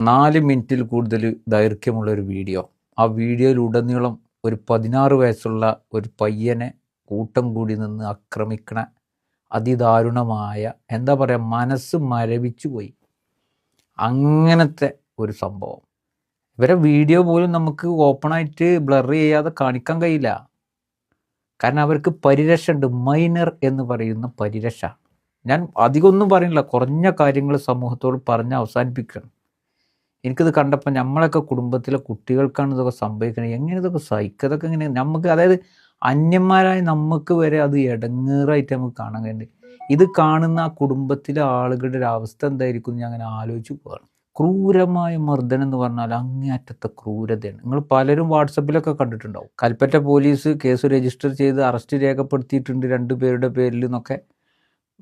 നാല് മിനിറ്റിൽ കൂടുതൽ ദൈർഘ്യമുള്ള ഒരു വീഡിയോ. ആ വീഡിയോയിലുടനീളം ഒരു പതിനാറ് വയസ്സുള്ള ഒരു പയ്യനെ കൂട്ടം കൂടി നിന്ന് ആക്രമിക്കണ അതിദാരുണമായ എന്താ പറയുക മനസ്സ് മരവിച്ചു പോയി. അങ്ങനത്തെ ഒരു സംഭവം. ഇവരെ വീഡിയോ പോലും നമുക്ക് ഓപ്പണായിട്ട് ബ്ലർ ചെയ്യാതെ കാണിക്കാൻ കഴിയില്ല. കാരണം അവർക്ക് പരിരക്ഷ ഉണ്ട് മൈനർ എന്ന് പറയുന്ന പരിരക്ഷ. ഞാൻ അധികമൊന്നും പറയുന്നില്ല. കുറഞ്ഞ കാര്യങ്ങൾ സമൂഹത്തോട് പറഞ്ഞ് അവസാനിപ്പിക്കണം എനിക്കിത് കണ്ടപ്പോൾ നമ്മളൊക്കെ കുടുംബത്തിലെ കുട്ടികൾക്കാണ് ഇതൊക്കെ സംഭവിക്കുന്നത്. എങ്ങനെ ഇതൊക്കെ സഹിക്കുക ഇതൊക്കെ എങ്ങനെ നമുക്ക് അതായത് അന്യന്മാരായ നമുക്ക് വരെ അത് ഇടങ്ങേറായിട്ട് നമുക്ക് കാണാൻ കഴിയുന്നുണ്ട്. ഇത് കാണുന്ന ആ കുടുംബത്തിലെ ആളുകളുടെ ഒരു അവസ്ഥ എന്തായിരിക്കും ഞാൻ അങ്ങനെ ആലോചിച്ച് പോവാണ്. ക്രൂരമായ മർദ്ദനം എന്ന് പറഞ്ഞാൽ അങ്ങേയറ്റത്തെ ക്രൂരതയാണ്. നിങ്ങൾ പലരും വാട്സപ്പിലൊക്കെ കണ്ടിട്ടുണ്ടാവും. കൽപ്പറ്റ പോലീസ് കേസ് രജിസ്റ്റർ ചെയ്ത് അറസ്റ്റ് രേഖപ്പെടുത്തിയിട്ടുണ്ട് രണ്ടു പേരുടെ പേരിൽ നിന്നൊക്കെ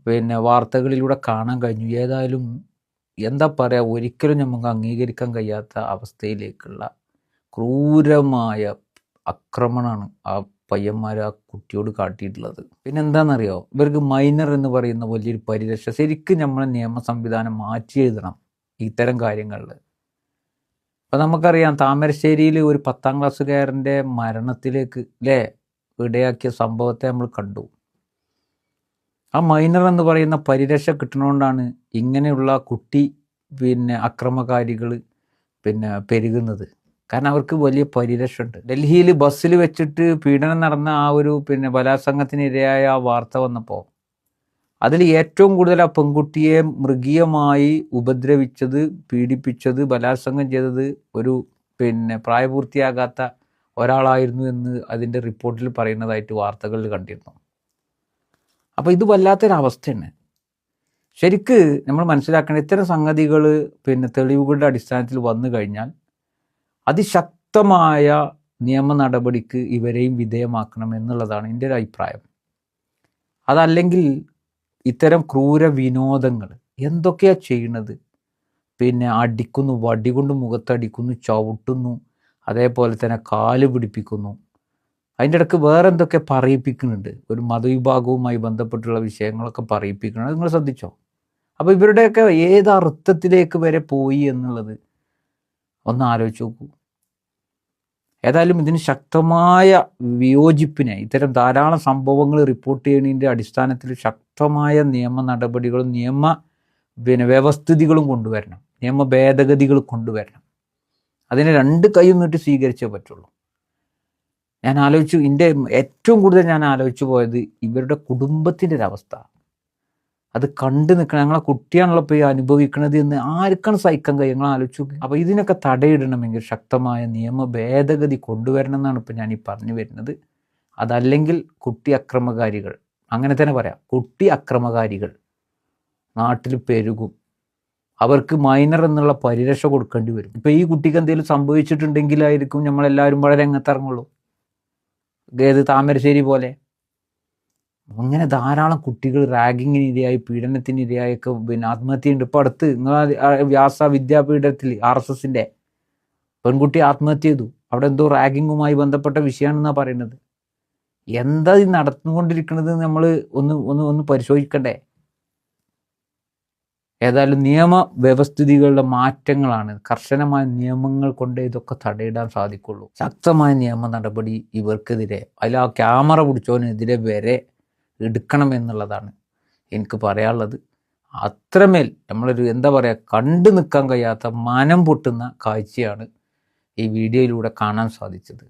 പിന്നെ വാർത്തകളിലൂടെ കാണാൻ കഴിഞ്ഞു. ഏതായാലും എന്താ പറയുക ഒരിക്കലും നമുക്ക് അംഗീകരിക്കാൻ കഴിയാത്ത അവസ്ഥയിലേക്കുള്ള ക്രൂരമായ ആക്രമണമാണ് ആ പയ്യന്മാർ ആ കുട്ടിയോട് കാട്ടിയിട്ടുള്ളത്. പിന്നെ എന്താണെന്നറിയോ ഇവർക്ക് മൈനർ എന്ന് പറയുന്ന വലിയൊരു പരിരക്ഷ ശരിക്കും നമ്മളെ നിയമ സംവിധാനം മാറ്റി എഴുതണം ഇത്തരം കാര്യങ്ങളിൽ അപ്പം നമുക്കറിയാം താമരശ്ശേരിയിൽ ഒരു പത്താം ക്ലാസ്സുകാരന്റെ മരണത്തിലേക്ക് അല്ലേ ഇടയാക്കിയ സംഭവത്തെ നമ്മൾ കണ്ടു. ആ മൈനർ എന്ന് പറയുന്ന പരിരക്ഷ കിട്ടണോണ്ടാണ് ഇങ്ങനെയുള്ള കുട്ടി പിന്നെ അക്രമകാരികൾ പിന്നെ പെരുകുന്നത്. കാരണം അവർക്ക് വലിയ പരിരക്ഷ ഉണ്ട് ഡൽഹിയിൽ ബസ്സിൽ വെച്ചിട്ട് പീഡനം നടന്ന ആ ഒരു പിന്നെ ബലാത്സംഗത്തിനിരയായ ആ വാർത്ത വന്നപ്പോൾ അതിൽ ഏറ്റവും കൂടുതൽ ആ പെൺകുട്ടിയെ മൃഗീയമായി ഉപദ്രവിച്ചത് പീഡിപ്പിച്ചത് ബലാത്സംഗം ചെയ്തത് ഒരു പിന്നെ പ്രായപൂർത്തിയാകാത്ത ഒരാളായിരുന്നു എന്ന് അതിന്റെ റിപ്പോർട്ടിൽ പറയുന്നതായിട്ട് വാർത്തകളിൽ കണ്ടിരുന്നു. അപ്പോൾ ഇത് വല്ലാത്തൊരവസ്ഥയാണ്. ശരിക്ക് നമ്മൾ മനസ്സിലാക്കേണ്ട ഇത്തരം സംഗതികൾ പിന്നെ തെളിവുകളുടെ അടിസ്ഥാനത്തിൽ വന്നു കഴിഞ്ഞാൽ അതിശക്തമായ നിയമ നടപടിക്ക് ഇവരെയും വിധേയമാക്കണം എന്നുള്ളതാണ് എന്റെ ഒരു അഭിപ്രായം. അതല്ലെങ്കിൽ ഇത്തരം ക്രൂര വിനോദങ്ങൾ എന്തൊക്കെയാ ചെയ്യുന്നത് പിന്നെ അടിക്കുന്നു വടി കൊണ്ട് മുഖത്തടിക്കുന്നു ചവിട്ടുന്നു അതേപോലെ തന്നെ കാൽ പിടിപ്പിക്കുന്നു. അതിന്റെ ഇടയ്ക്ക് വേറെ എന്തൊക്കെ പറയിപ്പിക്കുന്നുണ്ട്? ഒരു മതവിഭാഗവുമായി ബന്ധപ്പെട്ടുള്ള വിഷയങ്ങളൊക്കെ പറയിപ്പിക്കുന്നുണ്ട്. നിങ്ങൾ ശ്രദ്ധിച്ചോ? അപ്പോൾ ഇവരുടെയൊക്കെ ഏത് അർത്ഥത്തിലേക്ക് വരെ പോയി എന്നുള്ളത് ഒന്ന് ആലോചിച്ച് നോക്കൂ. ഏതായാലും ഇതിന് ശക്തമായ വിയോജിപ്പിനെ ഇത്തരം ധാരാളം സംഭവങ്ങൾ റിപ്പോർട്ട് ചെയ്യുന്നതിന്റെ അടിസ്ഥാനത്തിൽ ശക്തമായ നിയമ നടപടികളും നിയമ പിന്നെ വ്യവസ്ഥിതികളും കൊണ്ടുവരണം. നിയമ ഭേദഗതികൾ കൊണ്ടുവരണം. അതിനെ രണ്ട് കൈയും നീട്ടി സ്വീകരിച്ചേ പറ്റുള്ളൂ. ഞാൻ ആലോചിച്ചു എന്റെ ഏറ്റവും കൂടുതൽ ഞാൻ ആലോചിച്ചു പോയത് ഇവരുടെ കുടുംബത്തിന്റെ ഒരു അവസ്ഥ. അത് കണ്ടു നിൽക്കണം ഞങ്ങളെ കുട്ടിയാണല്ലോ ഇപ്പോൾ ഈ അനുഭവിക്കുന്നത് എന്ന് ആർക്കാണ് സഹിക്കാൻ കഴിയും ഞങ്ങൾ ആലോചിച്ചു അപ്പോൾ ഇതിനൊക്കെ തടയിടണമെങ്കിൽ ശക്തമായ നിയമ ഭേദഗതി കൊണ്ടുവരണം എന്നാണ് ഇപ്പോൾ ഞാൻ ഈ പറഞ്ഞു വരുന്നത്. അതല്ലെങ്കിൽ കുട്ടി അക്രമകാരികൾ അങ്ങനെ തന്നെ പറയാം കുട്ടി അക്രമകാരികൾ നാട്ടിൽ പെരുകും. അവർക്ക് മൈനർ എന്നുള്ള പരിരക്ഷ കൊടുക്കേണ്ടി വരും. ഇപ്പോൾ ഈ കുട്ടിക്ക് എന്തെങ്കിലും സംഭവിച്ചിട്ടുണ്ടെങ്കിലായിരിക്കും നമ്മളെല്ലാവരും വളരെ രംഗത്തിറങ്ങുള്ളൂ. ഏത് താമരശ്ശേരി പോലെ. അങ്ങനെ ധാരാളം കുട്ടികൾ റാഗിങ്ങിന് ഇരയായി പീഡനത്തിന് ഇരയായൊക്കെ പിന്നെ ആത്മഹത്യയുണ്ട് ഇപ്പൊ അടുത്ത് നിങ്ങൾ വ്യാസ വിദ്യാപീഠത്തിൽ ആർ എസ് എസിന്റെ പെൺകുട്ടി ആത്മഹത്യ ചെയ്തു. അവിടെ എന്തോ റാഗിങ്ങുമായി ബന്ധപ്പെട്ട വിഷയമാണെന്നാണ് പറയുന്നത്. എന്താ ഇത് നടന്നുകൊണ്ടിരിക്കുന്നത് നമ്മൾ ഒന്ന് ഒന്ന് ഒന്ന് പരിശോധിക്കണ്ടേ? ഏതായാലും നിയമ വ്യവസ്ഥിതികളുടെ മാറ്റങ്ങളാണ് കർശനമായ നിയമങ്ങൾ കൊണ്ട് ഇതൊക്കെ തടയിടാൻ സാധിക്കുള്ളൂ. ശക്തമായ നിയമ നടപടി ഇവർക്കെതിരെ അതിൽ ആ ക്യാമറ പിടിച്ചവനെതിരെ വരെ എടുക്കണം എന്നുള്ളതാണ് എനിക്ക് പറയാനുള്ളത്. അത്രമേൽ നമ്മളൊരു എന്താ പറയുക കണ്ടു നിൽക്കാൻ കഴിയാത്ത മനം പൊട്ടുന്ന കാഴ്ചയാണ് ഈ വീഡിയോയിലൂടെ കാണാൻ സാധിച്ചത്.